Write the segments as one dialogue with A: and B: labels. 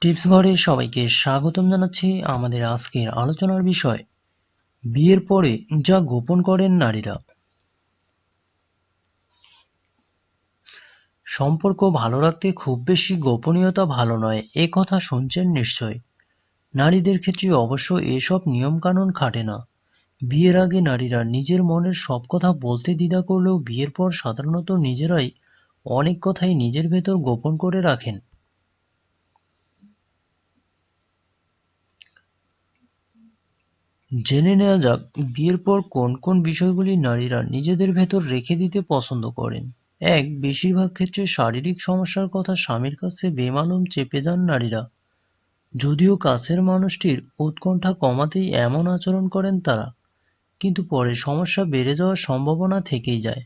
A: Tips ঘরে সবাইকে স্বাগতম জানাচ্ছি আমাদের আজকের আলোচনার বিষয়। বিয়ের পরে যা গোপন করেন নারীরা। সম্পর্ক ভালো রাখতে খুব বেশি গোপনীয়তা ভালো নয়, এ কথা শুনছেন নিশ্চয়। নারীদের ক্ষেত্রে অবশ্য এসব নিয়মকানুন খাটে না। বিয়ের আগে নারীরা নিজের মনের সব কথা বলতে দ্বিধা করলেও বিয়ের পর সাধারণত নিজেরাই অনেক কথাই নিজের ভেতর গোপন করে রাখেন। জেনে নেওয়া যাক, বিয়ের পর কোন কোন বিষয়গুলি নারীরা নিজেদের ভেতর রেখে দিতে পছন্দ করেন। এক, বেশিরভাগ ক্ষেত্রে শারীরিক সমস্যার কথা স্বামীর কাছে বেমালুম চেপে যান নারীরা। যদিও কাছের মানুষটির উৎকণ্ঠা কমাতেই এমন আচরণ করেন তারা, কিন্তু পরে সমস্যা বেড়ে যাওয়ার সম্ভাবনা থেকেই যায়।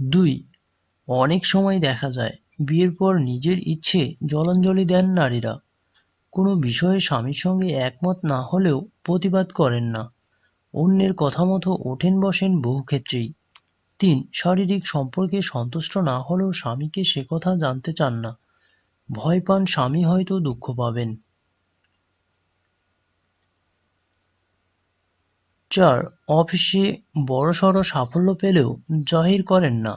A: দুই, অনেক সময় দেখা যায়, বিয়ের পর নিজের ইচ্ছে জলাঞ্জলি দেন নারীরা। কোনো বিষয়ে স্বামীর সঙ্গে একমত না হলেও প্রতিবাদ করেন না। অন্যের কথা মতো ওঠেন বসেন বহু ক্ষেত্রেই। তিন, শারীরিক সম্পর্কে সন্তুষ্ট না হলেও স্বামীকে সে কথা জানতে চান না। ভয় পান স্বামী হয়তো দুঃখ পাবেন। চার, অফিসে বড়সড় সাফল্য পেলেও জাহির করেন না।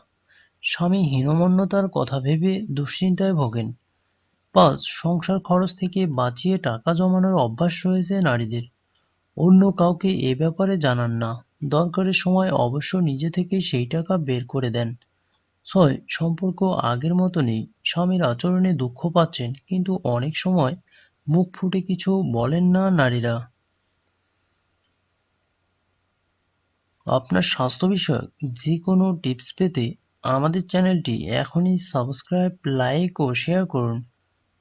A: স্বামী হীনমন্যতার কথা ভেবে দুশ্চিন্তায় ভোগেন। পাঁচ সংসার খরচ থেকে বাঁচিয়ে টাকা জমানোর অভ্যাস রয়েছে নারীদের। অন্য কাউকে এ ব্যাপারে জানান না। দরকারের সময় অবশ্য নিজে থেকে সেই টাকা বের করে দেন। ছয়, সম্পর্ক আগের মতো নেই। স্বামীর আচরণে দুঃখ পাচ্ছেন, কিন্তু অনেক সময় মুখ ফুটে কিছু বলেন না নারীরা। আপনার স্বাস্থ্য বিষয়ক যে কোনো টিপস পেতে আমাদের চ্যানেলটি এখনই সাবস্ক্রাইব, লাইক ও শেয়ার করুন।